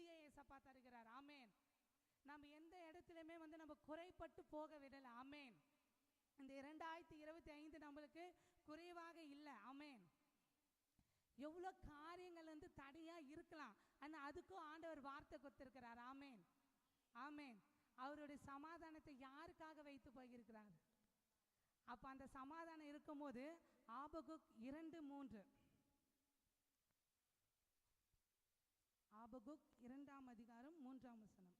திருப்தியை ஏசப்பா தருகிறார். ஆமேன். நம்ம எந்த இடத்துலையுமே வந்து நம்ம குறைப்பட்டு போக விடல. ஆமேன். இந்த இரண்டாயிரத்தி இருபத்தி ஐந்து நம்மளுக்கு குறைவாக இல்லை. ஆமேன். எவ்வளோ காரியங்கள் வந்து தடையா இருக்கலாம். ஆனால் அதுக்கும் ஆண்டவர் வார்த்தை கொடுத்துருக்கிறார். ஆமேன். ஆமேன். அவருடைய சமாதானத்தை யாருக்காக வைத்து போயிருக்கிறார்? அப்போ அந்த சமாதானம் இருக்கும்போது ஆபகுக் இரண்டு மூன்று. ஆபகுக் இரண்டாம் அதிகாரம் மூன்றாம் வசனம்.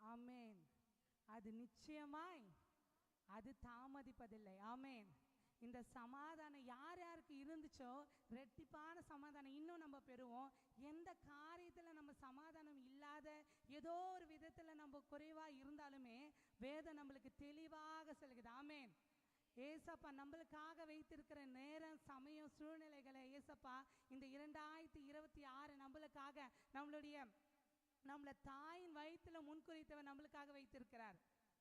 ஆமேன். அது நிச்சயமாய் அது தாமதிப்பதில்லை. ஆமேன். சமாதானம் யார் யாருக்கு இருந்துச்சோ ரெட்டிப்பான சமாதானம் இன்னும் நம்ம பெறுவோம். எந்த காரியத்தில் நம்ம சமாதானம் இல்லாத ஏதோ ஒரு விதத்தில் நம்ம குறைவாக இருந்தாலுமே வேதம் நம்மளுக்கு தெளிவாக சொல்லுது. ஆமேன். ஏசப்பா நம்மளுக்காக வைத்திருக்கிற நேரம் சமயம் சூழ்நிலைகளை ஏசப்பா இந்த இரண்டாயிரத்தி இருபத்தி ஆறு நம்மளுக்காக நம்மளுடைய நம்மளை தாயின் வயிற்றுல முன்குறித்தவர் நம்மளுக்காக வைத்திருக்கிறார்.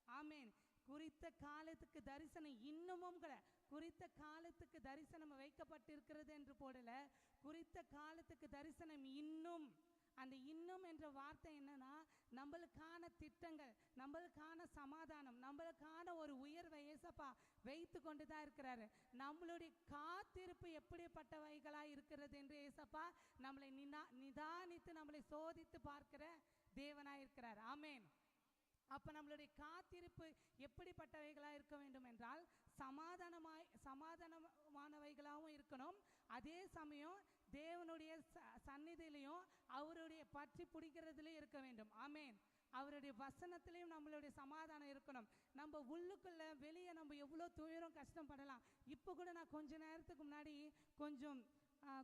ஆமேன். குறித்த காலத்துக்கு தரிசனம் இன்னமும் கூட குறித்த காலத்துக்கு தரிசனம் வைக்கப்பட்டிருக்கிறது என்று போடல. குறித்த காலத்துக்கு தரிசனம் இன்னும். அந்த இன்னும் என்ற வார்த்தை என்னன்னா நம்மளுக்கான திட்டங்கள் நம்மளுக்கான சமாதானம் நம்மளுக்கான ஒரு உயர்வை ஏசப்பா வைத்து கொண்டு தான் இருக்கிறாரு. நம்மளுடைய காத்திருப்பு எப்படிப்பட்டவைகளா இருக்கிறது என்று ஏசப்பா நம்மளை நினா நிதானித்து நம்மளை சோதித்து பார்க்கிற தேவனாய் இருக்கிறார் ஆமேன். அப்போ நம்மளுடைய காத்திருப்பு எப்படிப்பட்டவைகளாக இருக்க வேண்டும் என்றால் சமாதானமாய் சமாதானமானவைகளாகவும் இருக்கணும். அதே சமயம் தேவனுடைய ச சந்நிதியிலையும் அவருடைய பற்றி பிடிக்கிறதுலையும் இருக்க வேண்டும். ஆமேன். அவருடைய வசனத்திலையும் நம்மளுடைய சமாதானம் இருக்கணும். நம்ம உள்ளுக்குள்ளே வெளியே நம்ம எவ்வளோ துயரம் கஷ்டப்படலாம் இப்போ கூட நான் கொஞ்ச நேரத்துக்கு முன்னாடி கொஞ்சம்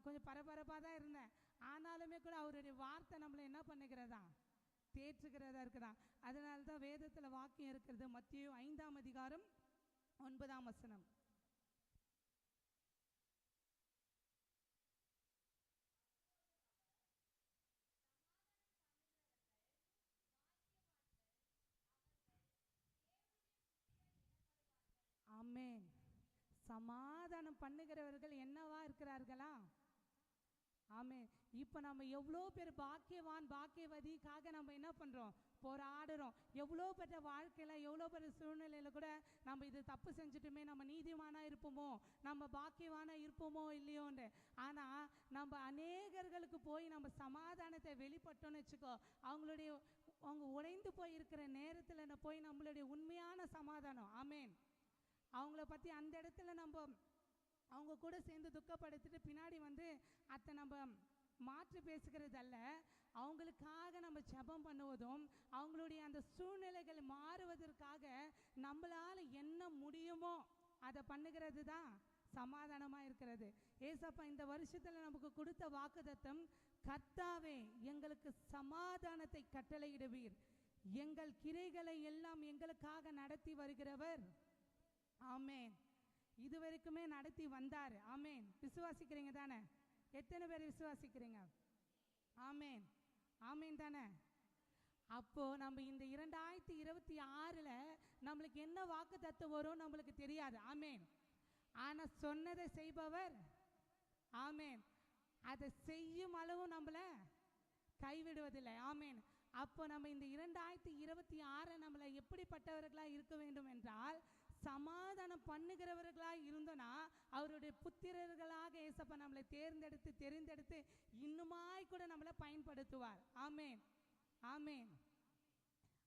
கொஞ்சம் பரபரப்பாக தான் இருந்தேன். ஆனாலுமே கூட அவருடைய வார்த்தை நம்மளை என்ன பண்ணுகிறதா? தேற்றுகிறதா இருக்குதா? அதனால தான் வேதத்தில் வாக்கியம் இருக்கிறது. மத்திய ஐந்தாம் அதிகாரம் ஒன்பதாம் வசனம். ஆமென். சமாதானம் பண்ணுகிறவர்கள் என்னவா இருக்கிறார்களா? ஆமே இப்போ நம்ம எவ்வளோ பேர் பாக்கியவான் பாக்கியவதிக்காக நம்ம என்ன பண்ணுறோம் போராடுறோம். எவ்வளோ பெற்ற வாழ்க்கையில் எவ்வளோ பெற்ற சூழ்நிலையில் கூட நம்ம இது தப்பு செஞ்சுட்டுமே நம்ம நீதிமானாக இருப்போமோ? நம்ம பாக்கியவானா இருப்போமோ இல்லையோன்னு. ஆனால் நம்ம அநேகர்களுக்கு போய் நம்ம சமாதானத்தை வெளிப்பட்டோம்னு வச்சுக்கோ அவங்களுடைய அவங்க உடைந்து போய் இருக்கிற நேரத்தில் போய் நம்மளுடைய உண்மையான சமாதானம். ஆமேன். அவங்கள பற்றி அந்த இடத்துல நம்ம அவங்க கூட சேர்ந்து துக்கப்படுத்திட்டு பின்னாடி வந்து அத்தை நம்ம மாற்றி பேசுகிறதல்ல. அவங்களுக்காக நம்ம ஜபம் பண்ணுவதும் அவங்களுடைய அந்த சூழ்நிலைகள் மாறுவதற்காக நம்மளால் என்ன முடியுமோ அதை பண்ணுகிறது தான் சமாதானமாக இருக்கிறது. ஏசப்பா இந்த வருஷத்தில் நமக்கு கொடுத்த வாக்குதத்தம் கர்த்தாவே எங்களுக்கு சமாதானத்தை கட்டளையிடுவீர். எங்கள் கிரைகளை எல்லாம் எங்களுக்காக நடத்தி வருகிறவர். ஆமேன். இதுவரைக்குமே நடத்தி வந்தார். ஆமேன். விசுவாசிக்கிறீங்க தானே? எத்தனை பேர் விசுவாசிக்கிறீங்க? ஆமேன். ஆமேன் தானே? அப்போ நம்ம இந்த இரண்டாயிரத்தி இருபத்தி ஆறில் நம்மளுக்கு என்ன வாக்கு தத்துவம் வரும் நம்மளுக்கு தெரியாது. ஆமேன். ஆனால் சொன்னதை செய்பவர் ஆமேன். அதை செய்யும் அளவு நம்மளை கைவிடுவதில்லை. ஆமேன். அப்போ நம்ம இந்த இரண்டாயிரத்தி இருபத்தி ஆறை நம்மளை எப்படிப்பட்டவர்களாக இருக்க வேண்டும் என்றால் சமாதானம் பண்ணுகிறவர்களாக இருந்தோன்னா அவருடைய புத்திரர்களாக ஏசப்பா நம்மளை தேர்ந்தெடுத்து தெரிந்தெடுத்து இன்னுமாய் கூட நம்மளை பயன்படுத்துவார். ஆமேன். ஆமேன்.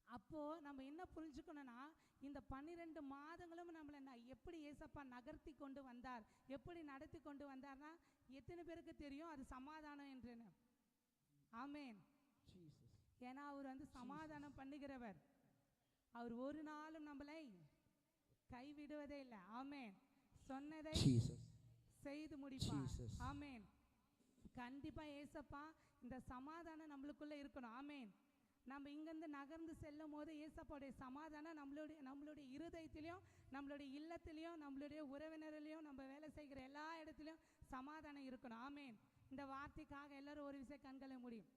அப்போ நம்ம என்ன புரிஞ்சுக்கணும்னா இந்த பன்னிரெண்டு மாதங்களும் நம்மளை ந- எப்படி ஏசப்பா நகர்த்தி கொண்டு வந்தார் எப்படி நடத்தி கொண்டு வந்தார்னா எத்தனை பேருக்கு தெரியும்? அது சமாதானம் என்றுன்னு. ஆமேன். ஏன்னா அவர் வந்து சமாதானம் பண்ணுகிறவர். அவர் ஒரு நாளும் நம்மளை கைவிடுவதே இல்லை. ஆமேன். சொன்னதை. செய்து முடிப்பார். ஆமேன். கண்டிப்பா ஏசப்பா இந்த சமாதானம் நம்மளுக்குள்ள இருக்கணும். ஆமேன். நம்ம இங்கேருந்து நகர்ந்து செல்லும் போது ஏசப்பாவுடைய சமாதானம் நம்மளுடைய நம்மளுடைய இருதயத்திலையும் நம்மளுடைய இல்லத்திலையும் நம்மளுடைய உறவினர்லையும் நம்ம வேலை செய்கிற எல்லா இடத்துலையும் சமாதானம் இருக்கணும். ஆமேன். இந்த வார்த்தைக்காக எல்லாரும் ஒரு விஷயம் கண்களை முடியும்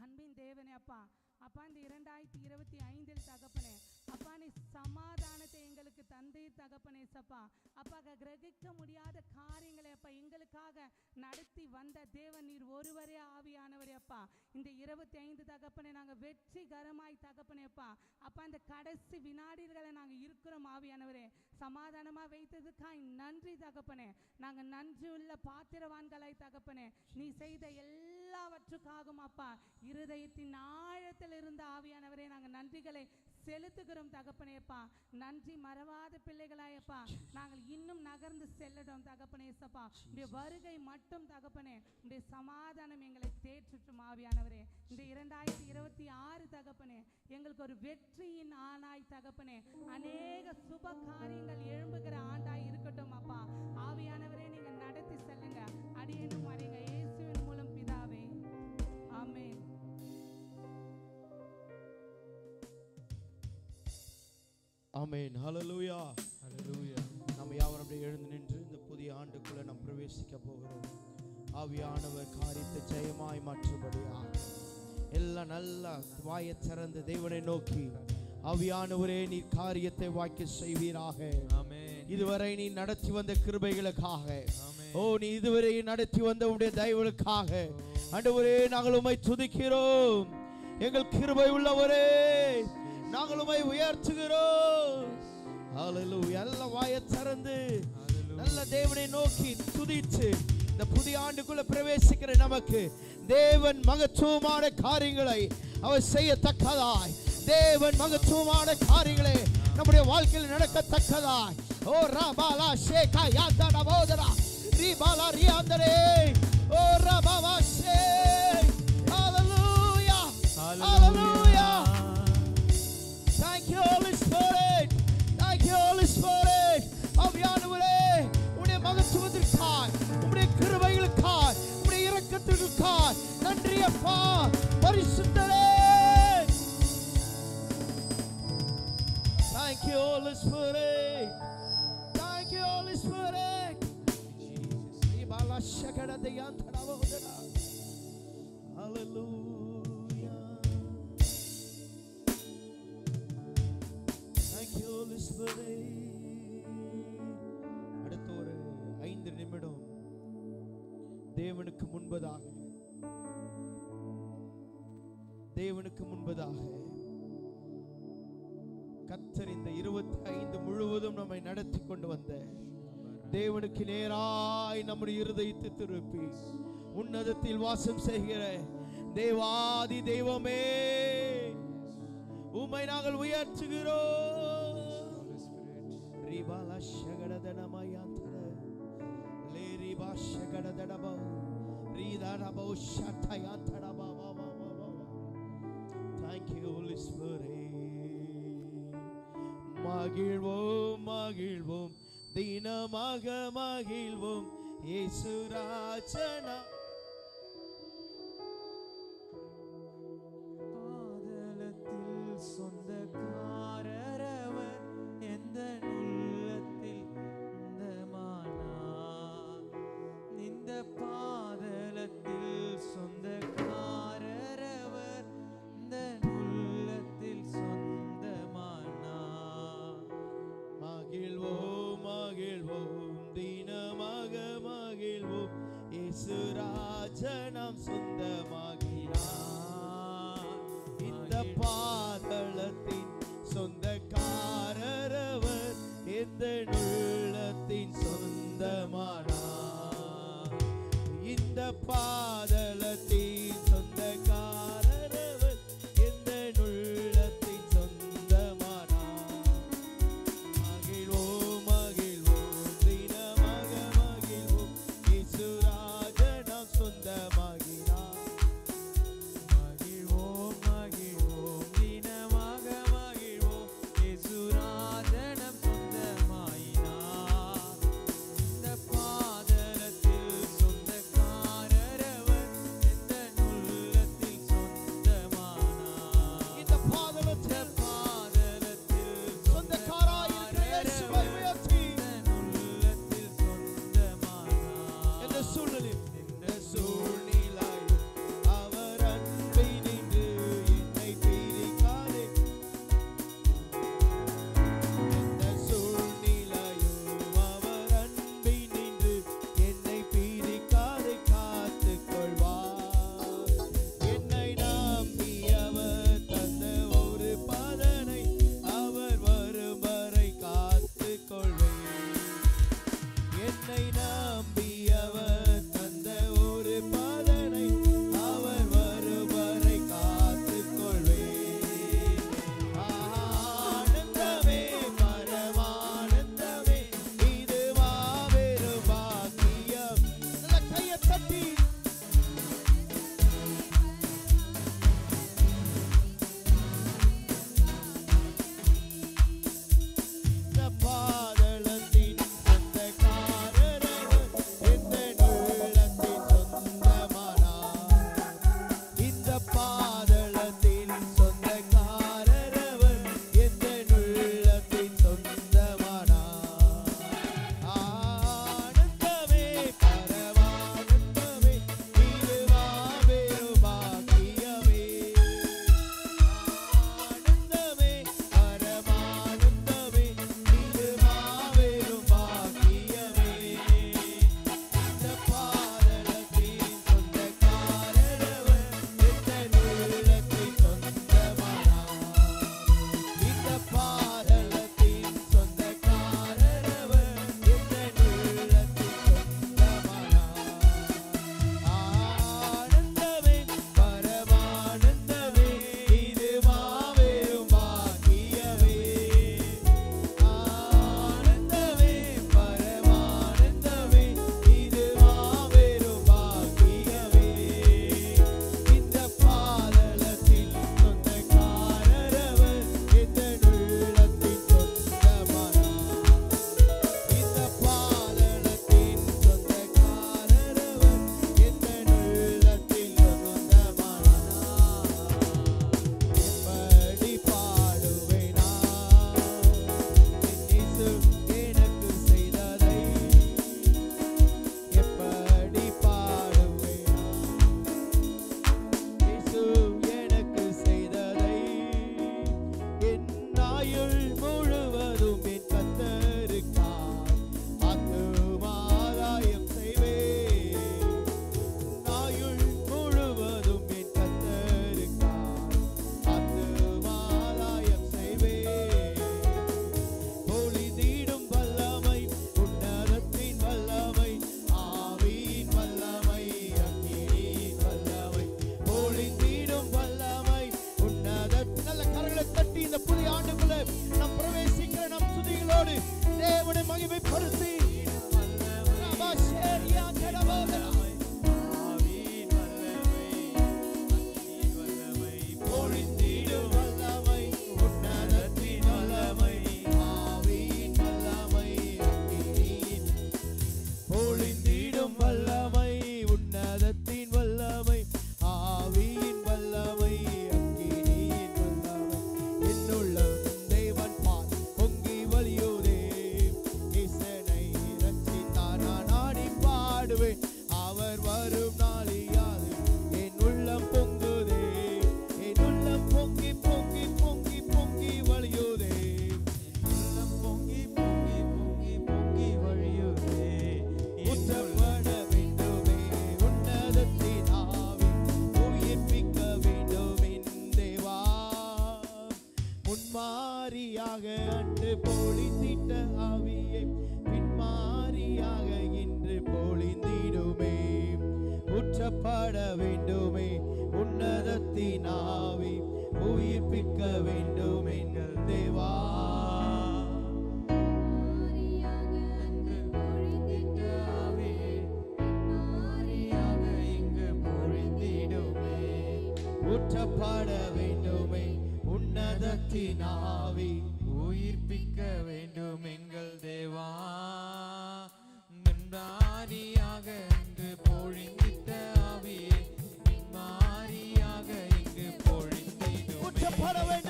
அன்பின் தேவனே அப்பா அப்பா இந்த இரண்டாயிரத்தி இருபத்தி ஐந்தில் தகப்பனே அப்பா நீ சமாதானத்தை எங்களுக்கு தந்தை தகப்பனே சப்பா. அப்பா கிரகிக்க முடியாத காரியங்களை அப்பா எங்களுக்காக நடத்தி வந்த தேவன் நீர் ஒருவரே ஆவியானவரே அப்பா. இந்த இருபத்தி ஐந்து தகப்பனே நாங்கள் வெற்றிகரமாய் தகப்பனே அப்பா. அப்பா இந்த கடைசி வினாடிகளை நாங்கள் இருக்கிறோம் ஆவியானவரே. சமாதானமா வைத்ததுக்காய் நன்றி தகப்பனே. நாங்கள் நன்றி உள்ள பாத்திரவான்களாய் தகப்பனே. நீ செய்த எல்லாவற்றுக்காகும் அப்பா இருதயத்தின் ஆழத்தில் இருந்த ஆவியானவரே நாங்கள் நன்றிகளை செலுத்துகிறோம் தகப்பனேப்பா நன்றி மறவாத பிள்ளைகளாயப்பா நாங்கள் இன்னும் நகர்ந்து செல்லட்டும் தகப்பனே சப்பா. உடைய வருகை மட்டும் தகப்பனே. உடைய சமாதானம் எங்களை தேற்றுட்டும் ஆவியானவரே. இந்த இரண்டாயிரத்தி இருபத்தி ஆறு தகப்பனே எங்களுக்கு ஒரு வெற்றியின் ஆணாய் தகப்பனே. அநேக சுப காரியங்கள் எழும்புகிற ஆண்டாய் இருக்கட்டும் அப்பா. ஆவியானவரே ஆமென் ஹalleluya ஹalleluya நம்ம யாவரும் அப்படியே எழுந்து நின்று இந்த புதிய ஆண்டுக்குள்ள நாம் பிரவேசிக்க போகிறோம். ஆவியானவர் காரியத்தை ஜெயமாய் மாற்றுபடியா எல்லாம் நல்லா வாயை திறந்து தேவனை நோக்கி. ஆவியானவரே நீ காரியத்தை வாய்க்க செய்வீராக. இதுவரை நீ நடத்தி வந்த கிருபைகளுக்காக. ஓ நீ இதுவரை நடத்தி வந்த உடைய தயவுகளுக்காக. ஆண்டவரே நாங்கள் உம்மை துதிக்கிறோம். எங்கள் கிருபை உள்ளவரே. நாங்கள் உம்மை உயர்த்துகிறோம் நல்ல வாயை திறந்து நல்ல தேவனை நோக்கி துதித்து இந்த புதிய ஆண்டுக்குள்ள பிரவேசிக்கிற நமக்கு தேவன் மகத்துவமான காரியங்களை அவர் செய்யத்தக்கதாய். தேவன் மகத்துவமான காரியங்களை நம்முடைய வாழ்க்கையில் நடக்கத்தக்கதாய். ஓ ராபாலா ஷேகா யாத்தா நவோதரா ரீபாலா ரியாந்தரே. ஓ ராபாவா Holy Spirit. Thank you, Holy Spirit. Jesus. Hallelujah. Thank you, Holy Spirit. அடுத்த ஒரு ஐந்து நிமிடம் தேவனுக்கு முன்பதாக தேவனுக்கு முன்பதாக கத்தர் இந்த இருபத்தி ஐந்து முழுவதும் நம்மை நடத்தி கொண்டு வந்த தேவனுக்கு நேராய் நம்முடைய இருதயத்தை திருப்பி உன்னதத்தில் வாசம் செய்கிற தேவாதி தெய்வமே உம்மை நாங்கள் உயர்த்துகிறோம். ரிபாலா ஷகடதனமயாந்தர லேரிபா ஷகடதடபோ ரீதாடபோ ஷட்டயாந்தடபா மகிழ்வோம் மகிழ்வோம். தினமாக மகிழ்வோம். இயேசு ஆவி உயிர்ப்பிக்க வேண்டும் எங்கள் தேவா. மின்மாரியாக இங்கு பொழிந்த ஆவியே மாறியாக இங்கு பொழிந்திடும்.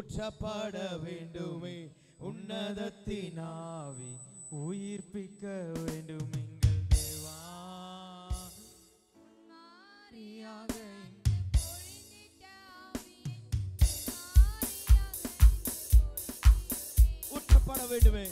ஊற்றப்பட வேண்டுமே உன்னதத்தின் ஆவி உயிர்ப்பிக்க வேண்டும் எங்கள் தேவா. மாறியாக ஊற்றப்பட வேண்டுமே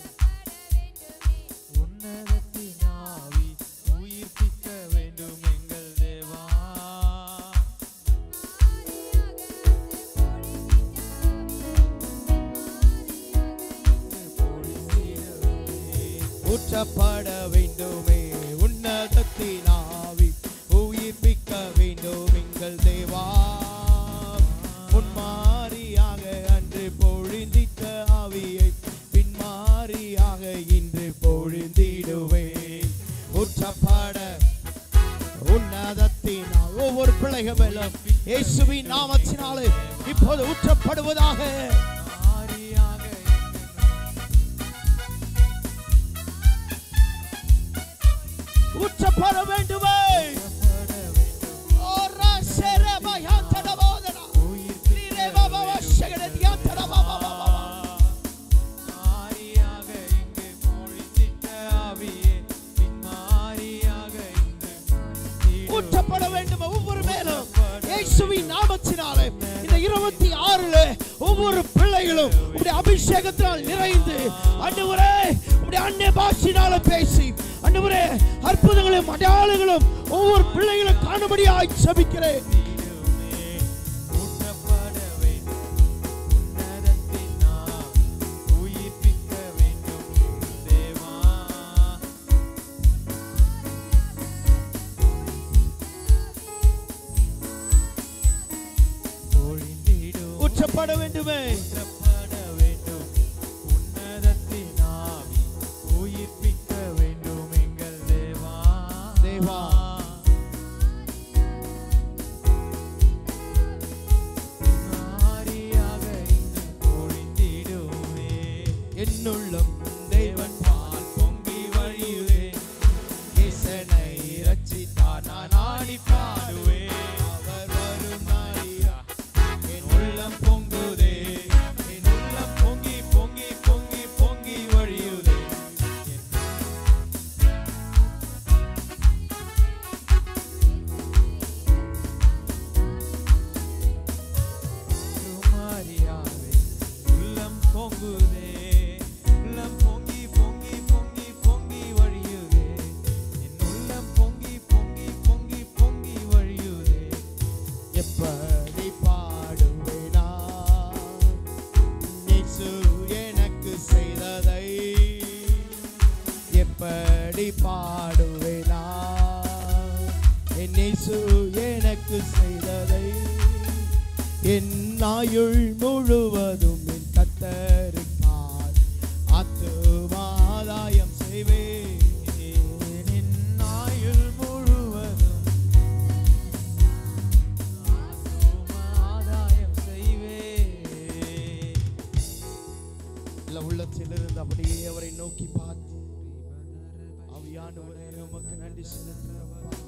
நாளிலே ஒவ்வொரு பிள்ளைகளும் உடைய அபிஷேகத்தினால் நிறைந்து. அன்றுவரே உடைய அன்னை பாஷினால பேசி அன்றுவரே அற்புதங்களும் அடையாளங்களும் ஒவ்வொரு பிள்ளைகளும் காணும்படியாய் சபிக்கிறேன். ரட்சப்பட வேண்டுமே. என்னேசு எனக்கு செய்ததை என் ஆயுள் முழுவதும் என் கத்தருக்கார் ஆத்துமாதாயம் செய்வேன். என் ஆயுள் முழுவதும் ஆதாயம் செய்வேன். இல்லை உள்ளத்திலிருந்து அப்படியே அவரை நோக்கி பார்த்து அவையானவரே உமக்கு நன்றி செலுத்துகிறப்பா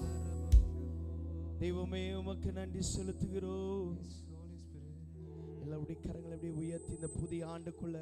தெய்வமே உமக்கு நன்றி செலுத்துகிறோம். எல்லாருடைய கரங்களை அப்படியே உயர்த்தி இந்த புதிய ஆண்டுக்குள்ள